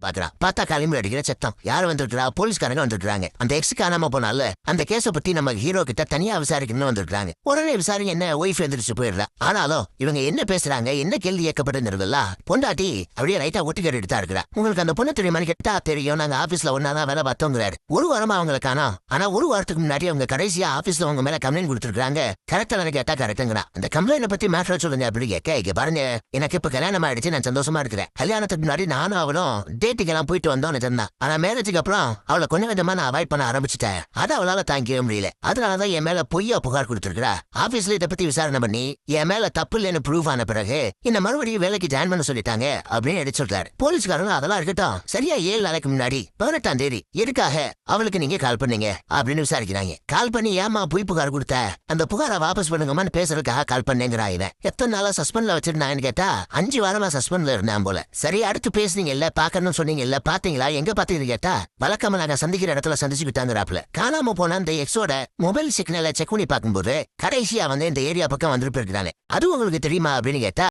பாக்குறான் பார்த்தா கிளம்பி அடிக்கிற சத்தம். யார் வந்துருக்கா போலீஸ்காரங்க வந்துருக்காங்க அந்த எக்ஸ் காணாம போனால அந்த கேஸ பத்தி நம்ம ஹீரோ கிட்ட தனியா விசாரிக்கணும்னு வந்திருக்காங்க உடனே விசாரிங்க என்ன? ஒய்ஃப் எந்திரிச்சு போயிடுறா. ஆனாலும் இவங்க என்ன பேசுறாங்க? என்ன கேள்வி கேட்கப்படுங்கிறதுல பொண்டாட்டி அப்படியே ரைட்டா ஒட்டி எடுத்தா தான் இருக்கிறா. உங்களுக்கு அந்த பொண்ணு தெரியுமான்னு கேட்டா தெரியும். நாங்க ஆபீஸ்ல ஒன்னாதான் வேலை பார்த்தோங்கிறாரு. ஒரு வாரமா அவங்களை காணோம். ஆனா ஒரு வாரத்துக்கு முன்னாடி அவங்க கடைசியா ஆபீஸ்ல அவங்க மேல கம்ப்ளைண்ட் கொடுத்துருக்காங்க கரெக்டா கேட்டா கரெக்டுங்கிறா அந்த கம்ப்ளைண்ட் பத்தி மேட்டர் சொல்லுங்க அப்படி கேட்க இங்க பாருங்க. எனக்கு இப்ப கல்யாணம் ஆயிடுச்சு. நான் சந்தோஷமா இருக்கிறேன். கல்யாணத்துக்கு முன்னாடி நானும் அவளும் எல்லாம் போயிட்டு வந்தோம் நிஜம்தான். ஆனா மேரேஜுக்கு அப்புறம் அவளை கொஞ்சம் கொஞ்சமா நான் அவாய்ட் பண்ண ஆரம்பிச்சிட்டேன். அதை அவளால தாங்கிக்க முடியல. அதனாலதான் என் மேல பொய்யா புகார் கொடுத்துருக்கா ஆபீஸ்ல இதை பத்தி விசாரணை பண்ணி என் மேல தப்பு இல்லைன்னு ப்ரூவ் ஆன பிறகு என்ன மறுபடியும் வேலைக்கு ஜாயின் பண்ண சொல்லிட்டாங்க அப்படின்னு எடுத்து சொல்றாரு. போலீஸ்காரங்க அதெல்லாம் இருக்கட்டும். சரியா ஏழு நாளைக்கு முன்னாடி பதினெட்டாம் தேதி எதுக்காக அவளுக்கு நீங்க கால் பண்ணீங்க அப்படின்னு விசாரிக்கிறாங்க. கால் பண்ணி ஏமா பொய் புகார் கொடுத்த? அந்த புகாரை வாபஸ் பண்ணுங்கம்மான்னு பேசுறதுக்காக கால் பண்ணேங்கிறா இவன். எத்தனை நாளா சஸ்பெண்ட்ல வச்சிருந்தாங்கன்னு கேட்டா அஞ்சு வாரமா சஸ்பெண்ட்ல இருந்தேன் போல. சரி அடுத்து பேசுனீங்க இல்ல பாக்கணும்னு சொன்னீங்க இல்ல பாத்தீங்களா? எங்க பாத்தீங்க கேட்டா வழக்கமா நாங்க சந்திக்கிற இடத்துல சந்திச்சுக்கிட்டாங்கிறாப்ல காணாம போன அந்த எக்ஸோட மொபைல் சிக்னலை செக் பண்ணி பார்க்கும்போது கடைசியா வந்து இந்த ஏரியா பக்கம் வந்துட்டு அது உங்களுக்கு தெரியுமா அப்படின்னு கேட்டா